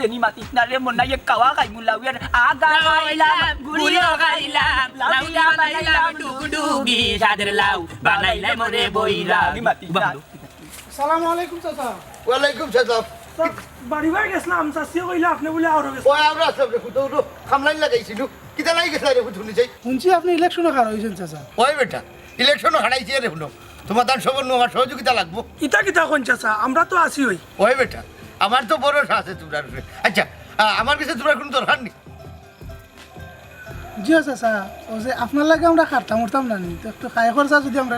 তেনি মাতিত না রে মন নাই কাওয়া খাই মুলাউয়ার আগা খাইলাম গুড়িও খাইলাম লাউডা বানাইলাম ডুগডুগি সাদের লাউ বানাইলাই মরে বইরা নি মাতিত সালাম আলাইকুম চাচা ওয়ালাইকুম সালাম বাড়ি বাড়ি গেছিলাম চাষিও কইলে আপনি বলে আরও গেছেন আমরা আসলাম রে ফুটো উঠো খামলাইন লাগাইছিল কিতা লাই গেছিল রে ফুটো নিচাই শুনছি আপনি ইলেকশনে খারাপ হয়েছেন চাচা ওই বেটা ইলেকশন হারাইছে রে শুনো তোমার তার সবর আমার সহযোগিতা লাগবো ইটা কিতা কোন চাচা আমরা তো আছি ওই ওই বেটা আমার তো ভরসা আছে তোমার আচ্ছা আমার কাছে তোমার কোনো দরকার নেই? জিও চাচা ও যে আপনার লাগে আমরা খাটতাম উঠতাম না নি। তো একটু খাই খরচা যদি আমরা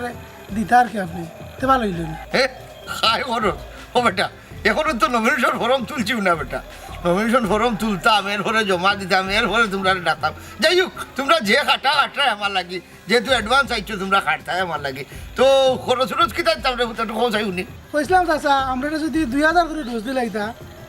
দিতে আর কি আপনি তো ভালো হইলেন হ্যাঁ খায় খরচ? ও বেটা এখনও তো নমিনেশন ফর্ম তুলছিও না বেটা। নমিনেশন ফর্ম তুলতাম এর পরে জমা দিতাম এর পরে তোমরা ডাকতাম। যাই হোক তোমরা যে খাটা খাটাই আমার লাগি। যেহেতু অ্যাডভান্স আইছো তোমরা খাটতাই আমার লাগি। তো খরচ খরচ কি তাইতাম রে তো খোঁজ আইউনি কইছিলাম চাচা আমরা যদি দুই হাজার করে ডোজ দিলে ইতা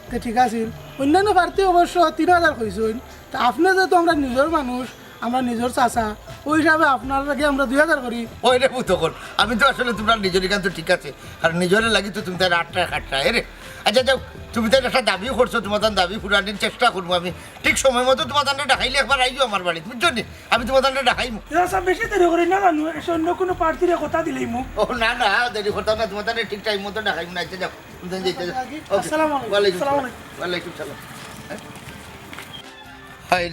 তে ঠিক আছিল অন্যান্য প্রার্থী অবশ্য তিন হাজার কইছেন। তা আপনি যেহেতু আমরা নিজের মানুষ আমরা নিজের চাচা ওই হিসাবে আপনার লাগে আমরা দুই হাজার করি। ওই রে তখন আমি তো আসলে তোমরা নিজের গান তো ঠিক আছে। আর নিজের লাগি তো তুমি তার আটটা খাটটা রে। আচ্ছা যাও। তুমি তার একটা দাবি করছ তোমার তার দাবি ফুরানোর চেষ্টা করব আমি। ঠিক সময় মতো তোমার তান্ডা ডাকাইলে একবার আইও আমার বাড়িতে বুঝছ নি? আমি তোমার তান্ডা ডাকাইমু। চাচা বেশি দেরি করি না জানো। অন্য কোনো প্রার্থীর কথা দিলেই মুখ ও না না দেরি করতাম না তোমার তান্ডা ঠিক টাইম মতো ডাকাইমু না আচ্ছা যাও. আসসালামু আলাইকুম। ওয়ালাইকুম সালাম।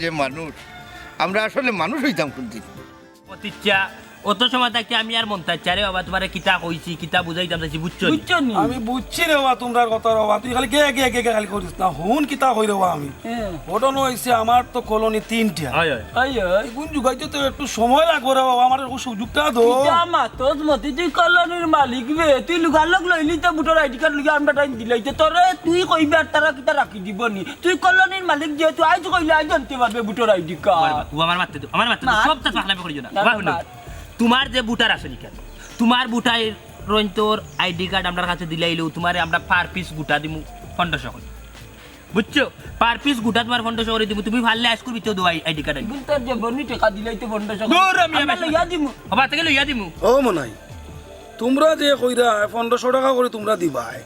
রে মানুষ আমরা আসলে মানুষ হইতাম কোনদিন? অতিচ্ছা অত সময় থাকতে আমি আর মন চাচ্ছা রে বাবা তোমার কিতা কইছি কিতা বুঝাইতাম চাইছি বুঝছ? বুঝছ নি? আমি বুঝছি রে বাবা তোমরা কথা রে বাবা তুই খালি গে গে গে গে খালি করিস না। হুন কিতা হই রে বাবা আমি? ঘটনা হয়েছে আমার তো কলোনি তিনটা। হয় আই আই কোন যুগাইতে তো একটু সময় লাগবে রে বাবা আমার একটু সুযোগটা দো জামা তোর মতি তুই কলোনির মালিক বে তুই লুগার লোক লইলি তো বুটোর আইডি কার্ড লুগা আমরা টাইম দিলাইতে তোরে তুই কইবে আর তারা কিতা রাখি দিব নি? তুই কলোনির মালিক যেহেতু আজ কইলে আজ জানতে পারবে বুটোর আইডি কার্ড। বা- ও আমার মারতে দাও, আমার মারতে দাও। সব তার পাখলামি করিও না। বাবা। তোমার যে বুটার আছে কেন তোমার বুটাই তোর আইডি কার্ড আমার কাছে দিলাইলেও তোমার আমরা পার পিস গুটা দিমু পনেরোশো করে বুঝছ? পার পিস গুটা তোমার পনেরোশো করে দিমু। তুমি ভাললে আইস করবি তো আইডি কার্ড কিন্তু তোর যে বনি টাকা দিলাইতে বন্ধ দূর আমি লইয়া দিমু। হবা থেকে লইয়া দিমু। ও মনাই তোমরা যে কইরা পনেরোশো টাকা করে তোমরা দিবাই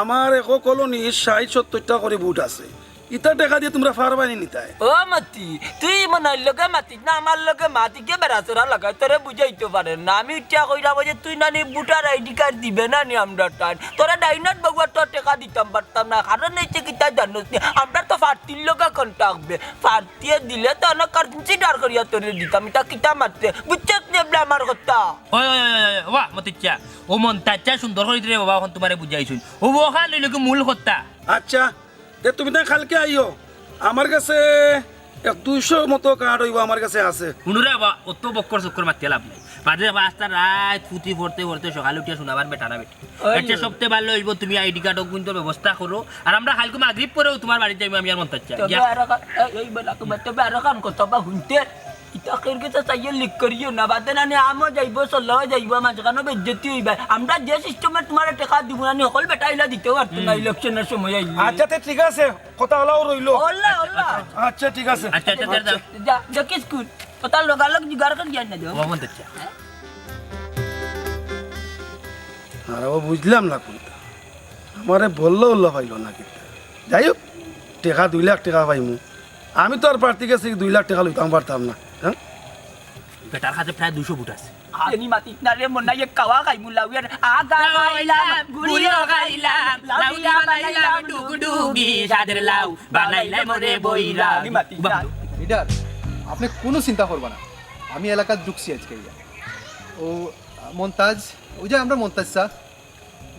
আমার একো কলোনি ষাট সত্তরটা করে বুট আছে। ইটা টাকা দিয়ে তোমরা ফারবানি নিতাই। ও মাতি তুই মনে লগে মাতিস না আমার লগে মাতিকে বেড়াচোরা লাগাই তোরে বুঝাইতে পারে না। আমি ইচ্ছা কইরা যে তুই নানি বুটার আইডি কার্ড দিবে না নি আমরা টান তোরা ডাইনাট বাগুয়ার তোর টাকা দিতাম পারতাম না। কারণ হচ্ছে কি তাই জানোস নি আমরা তো ফার্তির লগে কন্টাক্ট ফার্তিয়ে দিলে তো অনেক কনসিডার করিয়া তোরে দিতাম। এটা কিতা মারতে? বুঝছত নি এবলা আমার কথা? ওই ওই ওই ওয়া মতিচ্ছা ও মন তাচ্চা সুন্দর করে দিলে বাবা এখন তোমারে বুঝাইছুন। ও ওখা লইলে কি মূল কথা? আচ্ছা। তে তুমি তাই কালকে আইও আমার কাছে দুইশো মতো কার্ড হইব আমার কাছে আছে। শুনুরে অত বক্কর চক্কর মারতে লাভ নাই। বাজে বাস্তা রাত ফুটি ভরতে ভরতে সকালে উঠিয়া শোনাবার বেটারা বেটি। সবচেয়ে ভালো হইব তুমি আইডি কার্ড কিন্তু ব্যবস্থা করো। আর আমরা হালকা মাগরিব পরেও তোমার বাড়িতে যাইবো আমি আর মন চাচ্ছি তবে আরও কাম কথা বা শুনতে ইটা কেরকে তো চাইয়ে লিক করিও না বাদে না নি আমও যাইব সল্লাও যাইব মাঝখানে বেজ্জতি হইবা। আমরা যে সিস্টেমে তোমার টাকা দিব না সকল বেটা ইলা দিতেও পারতো না ইলেকশনের সময় আইলে আচ্ছা তে ঠিক আছে কথা হলাও রইল আচ্ছা ঠিক আছে। আচ্ছা আচ্ছা দাঁড়া, দাঁড়া। যা দেখিস কুট কথা লগালগ জিগার করে না মন আর ও বুঝলাম না কোনটা। আমারে বলল উল্লো পাইল না কিন্তু যাই হোক টাকা দুই লাখ টাকা পাইমু আমি তো আর প্রার্থী কাছে দুই লাখ টাকা লইতাম পারতাম না হ্যাঁ? বেটার কাছে প্রায় দুশো ফুট আছে। না রে কাওয়া খাই আগা গুড়িও সাদের লাউ। মরে বইরা না। লিডার আপনি কোনো চিন্তা করবেন না। আমি এলাকার ঢুকছি আজকে ও মন্তাজ ওই যে আমরা মন্তাজ স্যার।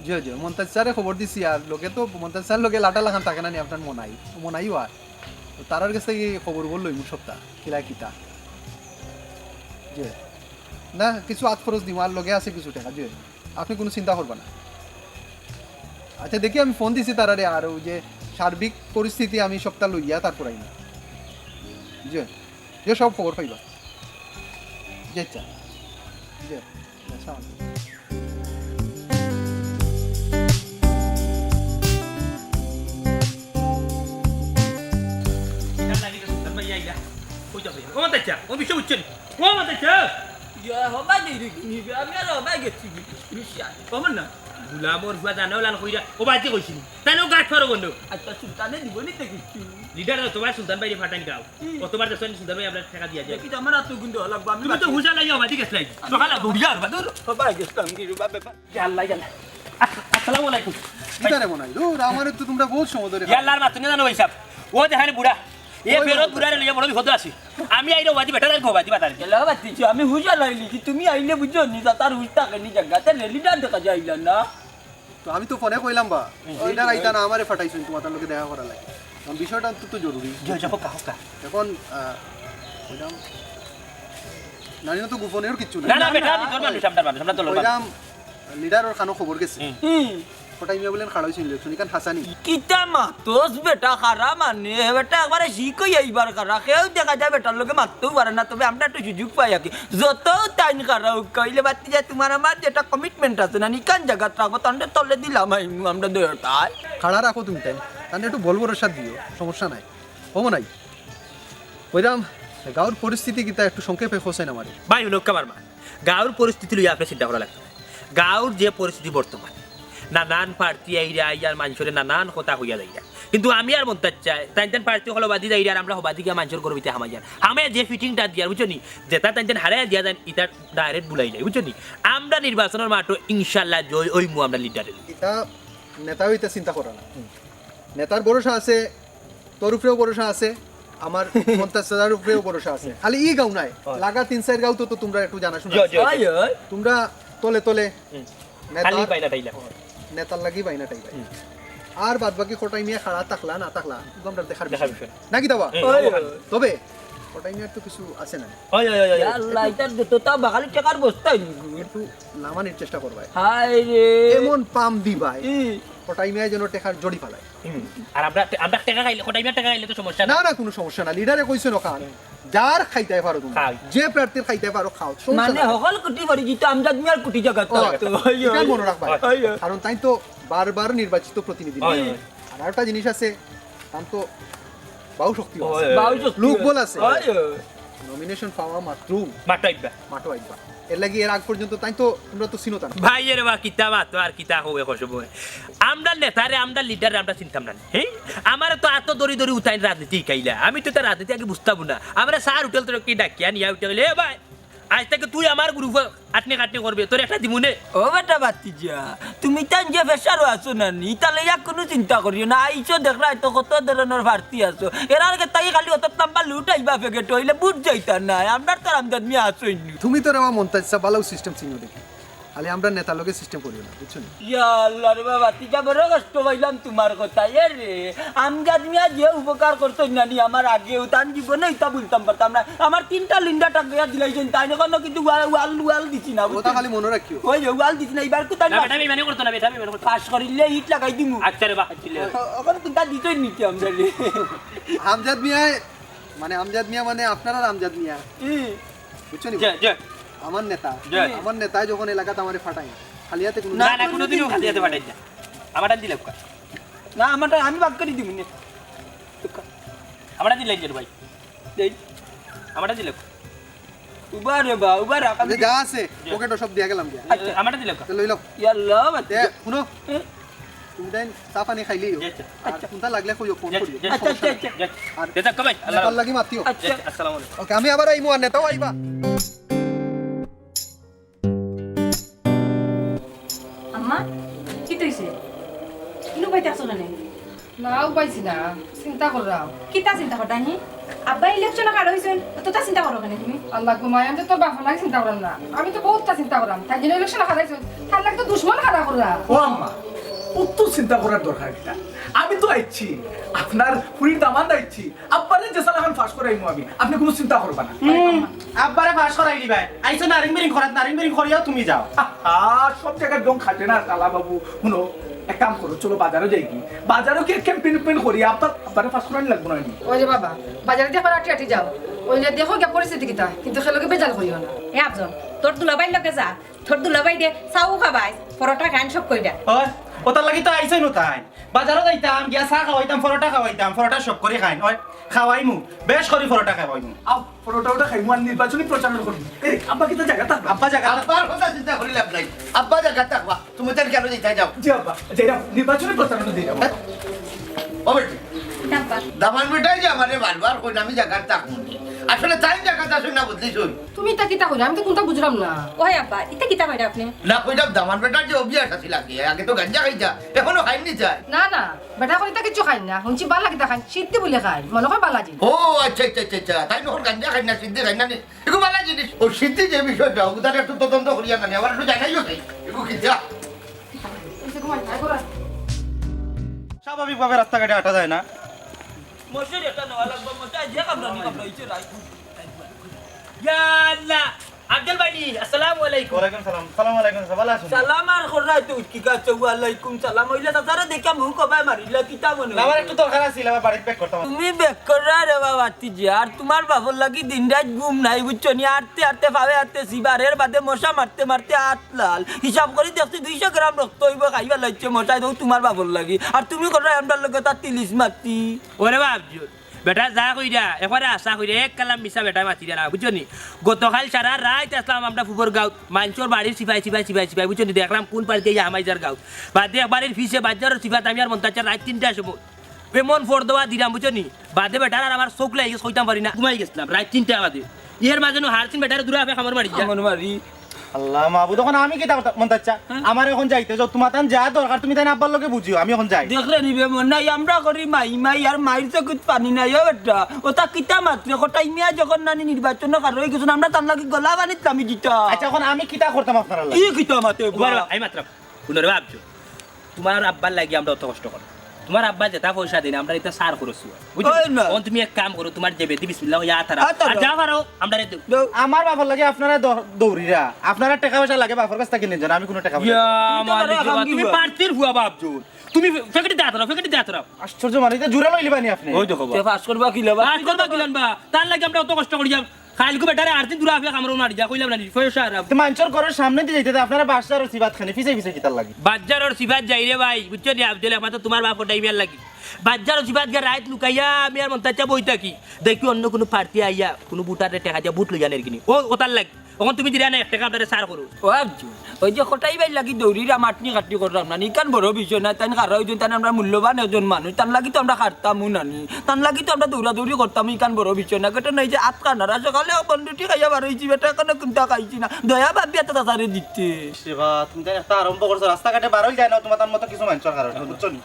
জি জি মন্তাজ স্যারে খবর দিছি আর লোকে তো মন্তাজ স্যার লোকে লাটা লাখান থাকে না নি আপনার মনাই মনাইও আর। তারার কাছে খবর বলল ইমু সপ্তাহ কিলা কিতা জি না, কিছু আত খরচ দিম, আর লগে আছে কিছু টাকা জি আপনি কোনো চিন্তা করবেন না। আচ্ছা দেখি আমি ফোন দিছি তারারে, আর ওই যে সার্বিক পরিস্থিতি আমি সপ্তাহ লইয়া তারপর আইনি। জি যে সব খবর পাইবা। আচ্ছা জি আসসালামু ও মন চাচ্ছা ও বিশ্ব বুঝছেন ও মন চাচ্ছা Ya, homa ni ni ni, আমি আর হবা গেছি বিশাল কমন না গুলামর হুয়া জানাও লাল কইরা ও বাজি কইছিনি তাইনো গাছ ফারো গন্ড আচ্ছা সুলতানে দিব নি দেখিছি লিডার তোমার সুলতান ভাই ফাটান গাও কতবার দেখছেন সুলতান ভাই আপনার টাকা দিয়া যায় দেখি আমার তো কিন্তু লাগবে আমি তো হুজা লাগিয়া বাজি গেছলাই সকালে দৌড়িয়া আর বাদুর বাবা গেছিলাম কি বাবা আল্লাহ জানা আসসালামু আলাইকুম কিতা রে মনে হয়? দূর আমার তো তোমরা বহুত সময় ধরে ইয়াল্লার মাতুনে জানো হিসাব ও দেখানে বুড়া। এ ফেরত বুড়া রে বড় বিপদ আছে। আমি আইলো বাজি বেটা রাখব বাজি বাতার গেলা বাতিছি আমি হুজা লাইলি কি তুমি আইলে বুঝছ নি তার হুজ থাকে নি জায়গাতে রেলিডার দেখা যাইলা না। তো আমি তো ফোনে কইলাম বা এটা রাইতা না আমারে ফাটাইছেন তোমার লোকে দেখা করা লাগে। বিষয়টা অন্তত জরুরি। এখন নানি তো গোপনের কিচ্ছু না নাই। না বেটা তোর মানুষ আমরা মানুষ। আমরা তোর কইলাম লিডারের খানো খবর গেছে। ফটাই মিয়া বলেন ইলেকশন ইকান হাসানি। কিতা মাতোস বেটা খারা মানে বেটা একবারে শিখই এইবার খারা কেউ দেখা যায় বেটার লোকে মারতেও পারে না তবে আমরা একটু সুযোগ পাই আর কি। যত টাইম খারা কইলে বাতি যে তোমার আমার যেটা কমিটমেন্ট আছে না নিকান জায়গা তাহলে তলে দিলাম আমি আমরা দেড়টায় খাড়া রাখো তুমি টাইম তাহলে একটু বলব সাথ দিও সমস্যা নাই। হব নাই কইলাম গাঁর পরিস্থিতি কিতা একটু সংক্ষেপে খোঁজেন আমার। ভাই লোক কামার মা গাঁর পরিস্থিতি লইয়া আপনি চিন্তা করা লাগবে গাঁর যে পরিস্থিতি বর্তমান নানান পার্টি আইরা আইয়ার মানুষের নানান কথা হইয়া যাইয়া কিন্তু আমি আর মনতে চাই তাই তাই পার্টি হলো বাদি যাইরা আর আমরা হবাদি গিয়া মানুষের করবিতে হামা যান। আমি যে ফিটিংটা দিয়ার বুঝছ নি? যেটা তাই তাই হারাই দিয়া যান ইটার ডাইরেক্ট বুলাই যায় বুঝছ নি? আমরা নির্বাচনের মাঠে ইনশাল্লাহ জয় ওইমু আমরা লিডারের এটা নেতা হইতে চিন্তা করা না। নেতার ভরসা আছে তোর উপরেও ভরসা আছে আমার পঞ্চাশ হাজার উপরেও ভরসা আছে। খালি ই গাও নাই লাগা তিন চার গাও তো তোমরা একটু জানা শোনা। ওই ওই তোমরা তলে তলে খালি নেতার লাগি বাইনা টাই আর বাদ বাকি খটাই মিয়া খাড়া তাকলা না তাকলা একদম দেখার দেখার বিষয়। নাকি দাবা তবে? কোটাই মিয়ার তো কিছু আছে না? ওই ওই, ওই আল্লাহ এটার তো তা বাঙালি টাকার বস্তা একটু নামানির চেষ্টা করবাই হাই রে এমন পাম দিবাই খটাই মিয়া যেন টেকার জড়ি ফালায়। আর আমরা আমরা টাকা খাইলে কোটাই টাকা খাইলে তো সমস্যা না। না কোনো সমস্যা না। লিডারে কইছে নখান যার খাইতে পারো তুমি। যে প্রার্থীর খাইতে পারো খাও। মানে। সকল কুটি বাড়ি জিতো আমজাদ মিয়ার কুটি জায়গা ও, এটা মনে রাখবা। কারণ তাই তো বারবার নির্বাচিত প্রতিনিধি। আর একটা জিনিস আছে তার তো বাউ শক্তি ওই। লোক বল আছে। নমিনেশন পাওয়া মাত্র মাত্র আইবা মাটো আইবা এর লাগি এর আগ পর্যন্ত তাই তো তোমরা তো চিনো ভাই, এর বা, কিতা তো আর কিতা হবে কসব আমরা নেতারে, আমরা লিডারে আমরা চিনতাম না হ্যাঁ আমার তো এত দড়ি দড়ি উঠাই রাজনীতি খাইলা আমি তো তার রাজনীতি আগে বুঝতাম না। আমরা সার হোটেল তোর কি ডাকিয়া নিয়া উঠে গেলে ভাই। আজ থেকে তুই আমার গ্রুপে আটনি কাটনি করবে তোর একটা দিমুনে ও বেটা বাতিজা তুমি তান যে ফেসারও আছো না নি তাহলে ইয়াক কোনো চিন্তা করিও না আইছো দেখলা তো কত ধরনের ভারতী আছো। এর আগে তাই খালি অত লুটাই লুটাইবা ফেগে টইলে বুঝ যাইতা না আমরা তো আমদাদমি আছোই নি। তুমি তো আমার মন চাইছা ভালো সিস্টেম চিনো দেখি। খালি আমরা নেতার লোকে সিস্টেম করিও না বুঝছ ইয়া আল্লাহ রে বাবা বড় কষ্ট পাইলাম তোমার কথা এ রে। আমজাদ মিয়া যে উপকার করতো না নি আমার আগেও তান জীবনে ইতা বলতাম পারতাম না আমার তিনটা লিন্ডা টাকা দিলাইছেন তাই না কিন্তু ওয়াল ওয়াল দিছি না কথা খালি মনে রাখিও। ওই যে ওয়াল দিছি না এবার কোথায় না বেটা আমি মানে করতো না বেটা আমি মানে করতো। পাস করিলে ইট লাগাই দিমু। আচ্ছা রে বা ছিলে। ওখানে কোনটা দিতই নিতে আমরা রে। আমজাদ মিয়া মানে আমজাদ মিয়া মানে আপনারা আমজাদ মিয়া। বুঝছ নি? জয় জয়। আমার নেতা। আমার নেতা যখন এলাকাতে আমার ফাটাই খালি কোনো না না কোনোদিনও খালি হাতে পাঠাই না। আমার দিলে না আমারটা আমি বাক করে দিব নে আমার দিলে ভাই। দেই। আমার দিলে উবা রে বা উবা রে যে আছে পকেটও সব দিয়া গেলাম দিয়া। আমার দিলে তো লই লও। ইয়াল্লাহ বাতি দে শুনো। খাইলি আচ্ছা। কোনটা লাগলে কইও ফোন করিও। আচ্ছা আচ্ছা আচ্ছা। আর আল্লাহ লাগি মাতিও। আচ্ছা। আসসালামু আলাইকুম। ওকে আমি আবার আইমু আর নেতাও আইবা। না চিন্তা কিতা চিন্তা করতা নি আব্বা ইলেকশন কার হইছেন তো তা চিন্তা করো কেন তুমি। আল্লাহ ঘুমাই আমি তো লাগে চিন্তা করলাম না। আমি তো বহুতটা চিন্তা করলাম তাই জন্য ইলেকশন হারাইছো তার লাগে তো দুশ্মন খারাপ করলা ও আম্মা অত চিন্তা করার দরকার কিনা আমি তো আইছি আপনার পুরীর দামান আইছি আব্বারে যে সালাখান ফাঁস করাইমু আমি। আপনি কোনো চিন্তা করবা না। আব্বারে পাস করাই দিবা আইসো নারিং বেরিং খরাত নারিং বেরিং খরিয়াও তুমি যাও। আহা সব জায়গায় দম খাটে না কালা বাবু শুনো এক কাম করো চলো বাজারও যাই কি বাজারও কি ক্যাম্পেইন পেন করি আপনার আপনার পাঁচ করানি লাগবো না ওই যে বাবা বাজারে দিয়ে আটি আটি যাও। ওই যে দেখো গে পরিস্থিতি কিতা কিন্তু সেলোকে বেজাল করিও না। এ আবজন তোর দুলাবাই লগে যা তোর দুলাবাই দে চাও খাবাই পরোটা খান সব কইরা। ওই ওটার লাগি তো আইছই ন তাই? বাজারও যাইতাম গিয়া চাহ খাওয়াইতাম পরোটা খাওয়াইতাম পরোটা সব করে খাই হয় খাওয়াইমু বেশ করে পরোটা খাওয়াইমু। আও ফটোটা ওটা খাইমু আর নির্বাচনী প্রচার করব এই আব্বা কিন্তু জায়গা থাকবা? আব্বা জায়গা আব্বার কথা চিন্তা করি লাভ নাই। আব্বা জায়গা থাকবা। তুমি তার কেন যেতে যাও? জি আব্বা যাইরাম নির্বাচনী প্রচারণা দিয়ে যাব। ও বেটি দামান বেটাই যে আমারে বারবার কই আমি জায়গা থাকব আসলে টাইম জায়গাটা আসলে না বদলিস তুমি তা কিতা কইরা আমি তো কোনটা বুঝলাম না। ওই আব্বা ইটা কিতা কইরা আপনি? না কইলাম দামান বেটার যে অভিয়াস আছিল আগে আগে তো গাঞ্জা খাইছা এখনও খাইনি যায় না না বেটা করে তা কিছু খাই না। শুনছি বালা কিতা খাই সিদ্ধি বলে খাই মনে হয় বালাজি ও আচ্ছা আচ্ছা আচ্ছা আচ্ছা তাই যখন গাঞ্জা খাই না সিদ্ধি খাই না এগুলো ভালো জিনিস। ও সিদ্ধি যে বিষয়টা ওদের একটু তদন্ত করিয়া না আবার একটু জানাইও তাই এগুলো কি যা এসে ঘুমাই তাই করা স্বাভাবিকভাবে রাস্তাঘাটে হাঁটা যায় না। মশারি একটা নেওয়া লাগবে মশাই যে কামড়া নি কামড়া ইচ্ছে রাই ইয়াল্লা আব্দুল ভাই আসসালামু আলাইকুম। ওয়ালাইকুম সালাম। সালাম আলাইকুম ভালো আছেন? সালাম আর খরাই তো কি কাছে ওয়ালাইকুম সালাম। হইলা তারে দেখা মুখ কবাই মারিলা কিতা মনে আমার একটু দরকার আছিল আমার বাড়িতে ব্যাক করতাম তুমি বেক করা রে বাবা তিজি। আর তোমার বাবুর লাগি দিন রাত ঘুম নাই বুঝছ নি? সিবারের বাদে মশা মারতে মারতে আট লাল। হিসাব করে দেখছি দুইশো গ্রাম রক্ত হইব খাইবা লাগছে মশাই তো তোমার বাবুর লাগি। আর তুমি করা আমরা লগে তার তিলিশ মারতি ওরে বাবজু বেটা, যা কইরা এবারে আশা কইরা এক কালাম মিশা বেটা মাতি না বুঝছ নি গতকাল সারা রাত আসলাম আমরা ফুবর গাঁও মাঞ্চর বাড়ির সিপাই সিপাই সিপাই সিপাই বুঝছ নি দেখলাম কোন পাড়িতে ইয়া আমাইজার গাঁও বাদে বাড়ির ফিসে বাজারের সিপাত আমি আর মন্তাচার রাত তিনটার সময়। পেমন ফোর দেওয়া দিলাম বুঝছ নি বাদে বেটার আর আমার চোখ লাগে সইতাম পারি না। ঘুমাই গেছিলাম, রাত তিনটা বাদে। ইয়ের মাঝে হারছিন বেটার, দূরে আপে খামার মারি যা। মন মারি আল্লাহ মাহবুদ এখন আমি কি মন চাচ্ছা আমার এখন যাইতে যাও তোমার তান যা দরকার তুমি তাই আব্বার লোকে বুঝিও আমি এখন যাই। দেখলে নিবে মন নাই আমরা করি মাই মাই আর মাইর চকুত পানি নাই ও বেটা। ওটা কিতা মাত্র কটা ইমিয়া যখন নানি নির্বাচন কার হয়ে গেছেন আমরা তার লাগি গলা বানিত আমি দিতা। আচ্ছা এখন আমি কিতা করতাম আপনার ই কিতা মাতে তোমার আমি মাত্র বাবজু তোমার আব্বার লাগি আমরা অত কষ্ট করো তোমার আব্বা যেটা পয়সা দিন আমরা এটা সার করেছি। বুঝছ? ওই না। এখন তুমি এক কাম করো তোমার বেদি বিসমিল্লাহ ইয়া তারা। আর যা পারো আমরা আমার বাবার লাগে আপনারা দৌড়িরা। আপনারা টাকা পয়সা লাগে বাবার কাছ থেকে নিয়ে যান আমি কোনো টাকা পয়সা তুমি। পার্টির ভুয়া বাবজু তুমি ফেকেটি দাঁত রাও ফেকেটি দাঁত রাও আশ্চর্য মানে এটা লইলি বানি আপনি। ওই দেখো পাস করবা কি লবা পাস করবা কিলান বা তার লাগি আমরা অত কষ্ট করি যাম খাইলকু বেটারে আরতি দূরে আফিয়া কামরো মারি যা কইলাম না পয়সা আর তো মানচর ঘরের সামনে দিয়ে যাইতে আপনারা বাসার সিবাত খানি ফিসে ফিসে কিতার লাগে। আর সিবাত যাই রে ভাই বুঝছ নি? আব্দুল আহমদ তোমার বাপ টাইম লাগি। বাজার সিবাত গা রাত লুকাইয়া আমি আর মন্তাচা বই থাকি। দেখি অন্য কোনো পার্টি আইয়া কোনো বুটারে টেকা দিয়া বুট লইয়া নেরকিনি কিনি। ও ওতার লাগি। তখন তুমি দিলা না এক টাকা আপনারে সার করো ওই যে কটাই বাই লাগি দৌড়িরা মাটনি কাটনি করতাম না নিকান বড় বিষয় না তাই কারও ওই তান আমরা মূল্যবান একজন মানুষ তার লাগি তো আমরা খাটতাম নানি তার লাগি তো আমরা দৌড়া দৌড়ি করতাম ইকান বড় বিষয় না কেটে নাই যে আট কানারা সকালে বন্ধুটি খাইয়া বার হয়েছি বেটা কোনো কিন্তু খাইছি না দয়া ভাবি এত তাড়াতাড়ি দিতে। সেবা তুমি তাই একটা আরম্ভ করছ রাস্তাঘাটে বারোই যায় না তোমার মতো কিছু মানুষের কারণে বুঝছ নি?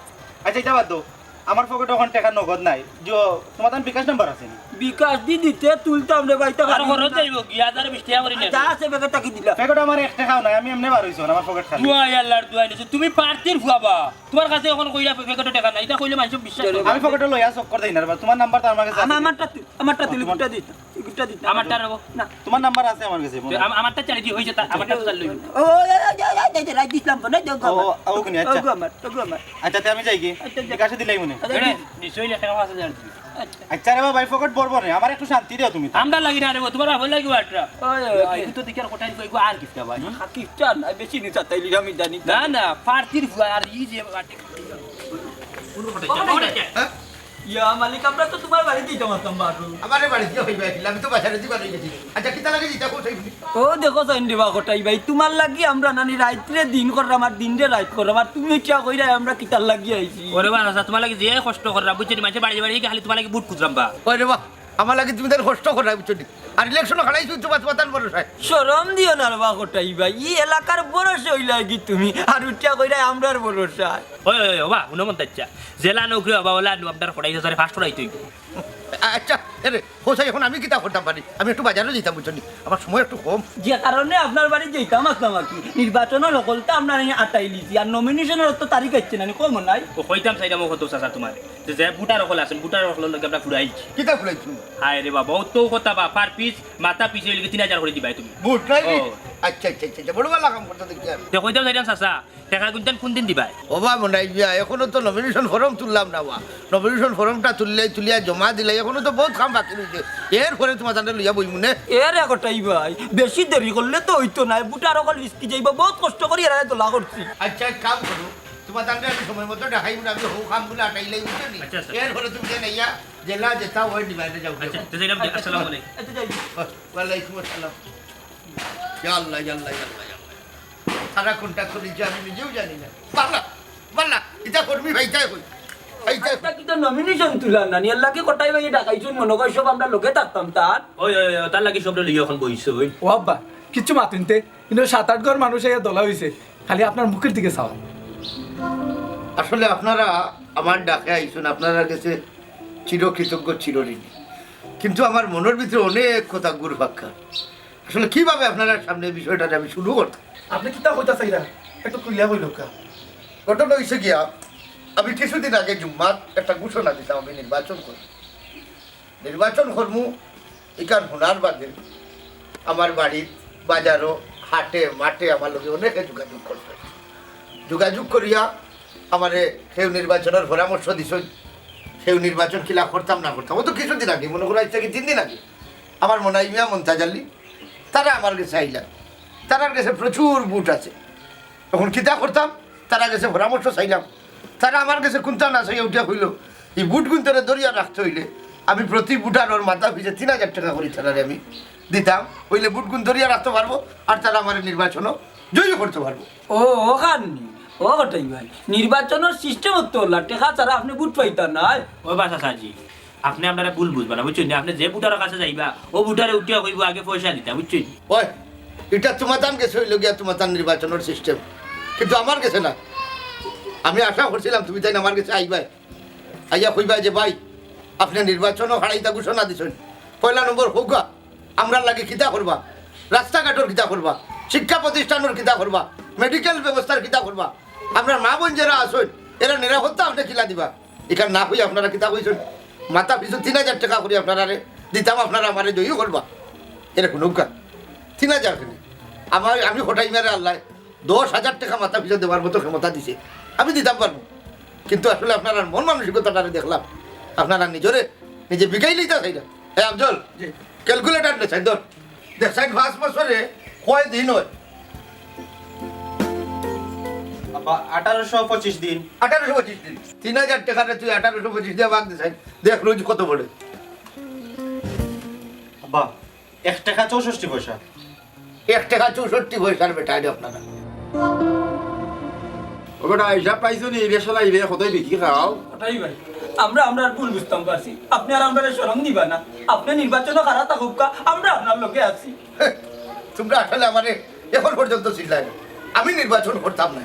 আচ্ছা এটা বাদ দাও আমার পকেটে ওখানে টাকা নগদ নাই যে তোমার তার বিকাশ নাম্বার আছে বিকাশ দি দিতে তুলতাম রে ভাই তো আর ঘর যাইব গিয়া হাজার বিশ টাকা করে যা আছে বেগে তাকি দিলা পকেটে আমার এক টাকাও নাই আমি এমনি বার হইছো আমার পকেট খালি দুয়াই আল্লাহর দুয়াই নিছো তুমি পার্টির ভুয়াবা তোমার কাছে এখন কইলা পেকেটে টাকা নাই এটা কইলে মানুষ বিশ্বাস করবে আমি পকেটে লইয়া চক্কর দেই না তোমার নাম্বার তো আমার কাছে আছে। আমার আমারটা আমারটা তুই গুটা দিত গুটা দিত আমারটা রাখো না তোমার নাম্বার আছে আমার কাছে আম- আমারটা চালি কি হয়েছে তা আমারটা চালু ও রাই দিলাম না দেখ ও ও কোনি আচ্ছা আচ্ছা তে আমি যাই কি আচ্ছা। বিকাশে দিলাই মনে নিশ্চয়ই হাজার আচ্ছা রে ভাই ফকট বড় বড় আমার একটু শান্তি দিও তুমি আমরা লাগি না রে তোমার ভালো লাগবে আটরা ওই, তো দেখার কোটাই কইগো আর কিফটা ভাই? হাকি চান না বেশি নি চাতাইলি আমি জানি। না না পার্টির ভুয়া আর ই যে বাটে ইয়া মালিক আমরা তো তোমার বাড়িতেই জমাতাম বারু। আমারে বাড়িতে হইবা আমি তো বাজারে দিবা রই গেছি। আচ্ছা কিতা লাগে যেটা কোথায়? ও দেখো সাইন দিবা কটাই ভাই তোমার লাগি আমরা নানি রাইতে দিন করলাম আমার দিন রে রাইত করলাম আর তুমি কিয়া কইরা আমরা কিতার লাগি আইছি? ওরে বাবা আচ্ছা তোমার লাগি যে কষ্ট কররা বুঝছি মাঝে বাড়ি বাড়ি খালি তোমার লাগি বুট খুঁজলাম বা। ওরে বাবা আমার লাগি তুমি তার কষ্ট কররা বুঝছি? আর ইলেকশন হারাই শুনছো বাত বাতান বড় সাহেব শরম দিও না বা কটাই ভাই। ই এলাকার বড় হইলা কি তুমি? আর উঠিয়া কইরা আমরার ভরসা ওই ওই ওই, বা হুনমন্ত আচ্ছা জেলা নৌকরি বাবা ওলা আপনার কড়াই হাজারে ফার্স্ট করাই তুই আচ্ছা এরে হোসাই এখন আমি কিতা করতাম পারি। আমি একটু বাজারে যেতাম বুঝছ আমার সময় একটু কম। যে কারণে আপনার বাড়ি যেতাম আসতাম আর কি নির্বাচনের সকলটা আপনার আটাই লিছি। আর নমিনেশনের তো তারিখ আসছে না কম নাই। ও কইতাম সাইডা মোক হতো চাচা তোমার। যে যে বুটার অকল আছেন বুটার অকল লগে আমরা ফুরাই কিতা ফুলাইছো হায় রে বাবা ও তো কথা বা পার পিস মাথা পিছে লিখে তিন হাজার করে দিবাই তুমি। বুট নাই। আচ্ছা আচ্ছা আচ্ছা আচ্ছা, বড় ভালো কাম করতে দেখছি আমি তো কইতাম সাইডাম চাচা। টাকা গুনতেন কোন দিন দিবাই। ও বা বিয়া, এখনও তো নমিনেশন ফর্ম তুললাম না বা নমিনেশন ফর্মটা তুললে তুলিয়া জমা দিলে এখনও তো বহুত কাম বাকি রয়েছে। এরপরে তোমার তাদের লইয়া বই এর একটাই ভাই বেশি দেরি করলে তো হইতো না বুটার অকল বিস্কি যাইব বহুত কষ্ট করি এরা তোলা করছি। আচ্ছা কাম করো তোমার তান্ডে আমি সময় মতো দেখাই না আমি হৌ খাম বলে আটাইলাই বুঝছ নি। আচ্ছা, আচ্ছা। এর ঘরে তুমি যে নাইয়া জেলা যেতা ওই ডিভাইডে যাও। আচ্ছা তো যাইলাম আসসালামু আলাইকুম। ওয়ালাইকুম আসসালাম। আল্লাহ আল্লাহ আল্লাহ আল্লাহ। সারা কোনটা আমি নিজেও জানি না। বাল্লা বাল্লা এটা কর্মী ভাইটাই হই নমিনেশন তুলা কটাই ভাই ডাকাইছুন? মনে কর সব আমরা লোকে থাকতাম তার। ওই ওই ওই, তার লাগি সব লিয়ে এখন বইছে ওই। ও আব্বা কিচ্ছু মাতুনতে কিন্তু সাত আট ঘর মানুষ এই দলা খালি আপনার মুখের দিকে আসলে আপনারা আমার ডাকে আইসুন আপনারা কাছে চিরকৃতজ্ঞ চিরঋণী। কিন্তু আমার মনের ভিতরে অনেক কথা গুরবাক্কা আসলে কীভাবে আপনারা সামনে এই বিষয়টা আমি শুরু করতাম আপনি কিতা কইতা চাইরা একটু কইলা কইল কা। ঘটনা হয়েছে গিয়া আমি কিছুদিন আগে জুম্মাত একটা ঘোষণা দিতাম আমি নির্বাচন করি নির্বাচন কর্মু এখান হোনার বাদে আমার বাড়ির বাজারও হাটে মাঠে আমার লোকে অনেকে যোগাযোগ করছে। যোগাযোগ করিয়া আমারে সেও নির্বাচনের পরামর্শ দিছ সেও নির্বাচন কিলা করতাম না করতাম। ও তো কিছুদিন আগে মনে করা ইচ্ছা কি তিন দিন আগে আমার মনে হয় মিয়া মন্তাজাল্লি তারা আমার কাছে আইলা তারার কাছে প্রচুর বুট আছে। তখন কিতা করতাম তারা কাছে পরামর্শ চাইলাম। তারা আমার কাছে কোনটা না চাই উঠে হইল এই বুট গুন্তরে দরিয়া রাখতে হইলে আমি প্রতি বুটার ওর মাথা পিছিয়ে তিন হাজার টাকা করি তারারে আমি দিতাম। হইলে বুট গুণ দরিয়া রাখতে পারব আর তারা আমার নির্বাচনও জয়ী করতে পারব। ও ও খাননি ও কটাই ভাই। নির্বাচনের সিস্টেম তো টেকা ছাড়া আপনি বুট পাইতাম না ওই বাসা সাজি। আপনি আপনারা ভুল বুঝবেন না, বুঝছেন? আপনি যে বুটারের কাছে যাইবা, ও বুটারে উঠিয়া কইব, আগে পয়সা দিতা বুঝছেন? ওই, এটা তোমাতান গেছে হইল গিয়া তোমাতান নির্বাচনের সিস্টেম কিন্তু আমার কাছে না। আমি আশা করছিলাম তুমি তাই আমার কাছে আইবাই। আইয়া কইবা যে, ভাই, আপনি নির্বাচনও হারাইতা ঘোষণা দিছেন। পয়লা নম্বর হোক আমরা লাগে কিতা করবা। রাস্তাঘাটর কিতা করবা। শিক্ষা প্রতিষ্ঠানের কিতা করবা। মেডিকেল ব্যবস্থার কিতা করবা। আপনার মা বোন যারা আসুন এরা নিরাপত্তা আপনি কিলা দিবা। এখানে না হই আপনারা কিতা কইছেন। মাথা পিছু তিন হাজার টাকা করে আপনারা রে দিতাম আপনারা আমারে জয়ী করবা। এরকম নৌকা। তিন হাজার কেন আমার আমি হঠাই মেরে আল্লাহ দশ হাজার টাকা মাথা পিছু দেওয়ার মতো ক্ষমতা দিছে। আমি দিতাম পারব। কিন্তু আসলে আপনার মন মানসিকতাটা দেখলাম। আপনারা নিজরে নিজে বিকাই লইতা চাইরা হ্যাঁ আফজল ক্যালকুলেটার নে চাই ধর। দেখ সাইড পাঁচ বছরে কয় দিন হয়? আঠারোশো পঁচিশ দিন। আঠারোশো পঁচিশ দিন। তিন হাজার টাকাটা তুই আঠারোশো পঁচিশ দিয়ে ভাগ দিছাই দেখ রোজ কত আব্বা এক টাকা চৌষট্টি পয়সা। এক টাকা চৌষট্টি পয়সার বেটা এটা আপনারা। ওটা হিসাব পাইছো নি রেশন আইবে কতই বিক্রি খাও। কটাই ভাই। আমরা আমরা আর ভুল বুঝতাম পারছি আপনি আর আমরা সরম দিবা না। আপনি নির্বাচনও খারাপ থাকুক আমরা আপনার লোকে আছি। তোমরা আসলে আমার এখন পর্যন্ত চিল্লাই আমি নির্বাচন করতাম না।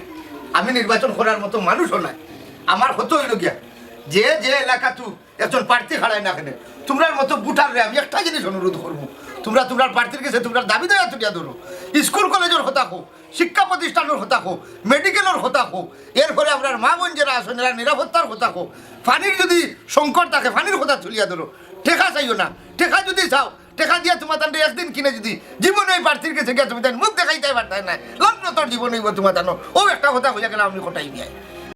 আমি নির্বাচন করার মতো মানুষও নাই। আমার হতো হইল গিয়া, যে যে এলাকা তু একজন প্রার্থী হারায় না কেন, তোমরার মতো বুটার আমি একটা জিনিস অনুরোধ করব। তোমরা তোমরা প্রার্থীর কাছে তোমরা দাবি দেওয়া তুলিয়া ধরো। স্কুল কলেজের হতা হোক শিক্ষা প্রতিষ্ঠানের হতা হোক মেডিকেলের হতা হোক এরপরে আপনার মা বোন যারা আছেন, এরা নিরাপত্তার হতা হোক পানির যদি সংকট থাকে, পানির কথা তুলিয়া ধরো। টেকা চাইও না। টেকা যদি চাও টেকা দিয়া তোমার তান্ডে একদিন কিনে যদি জীবন ওই প্রার্থীর কাছে গিয়ে তুমি মুখ দেখাইতে পারতাই না লগ্ন তোর জীবন হইব তোমার জানো ও একটা কথা হইয়া গেলে, আমি কোটাই নিয়ে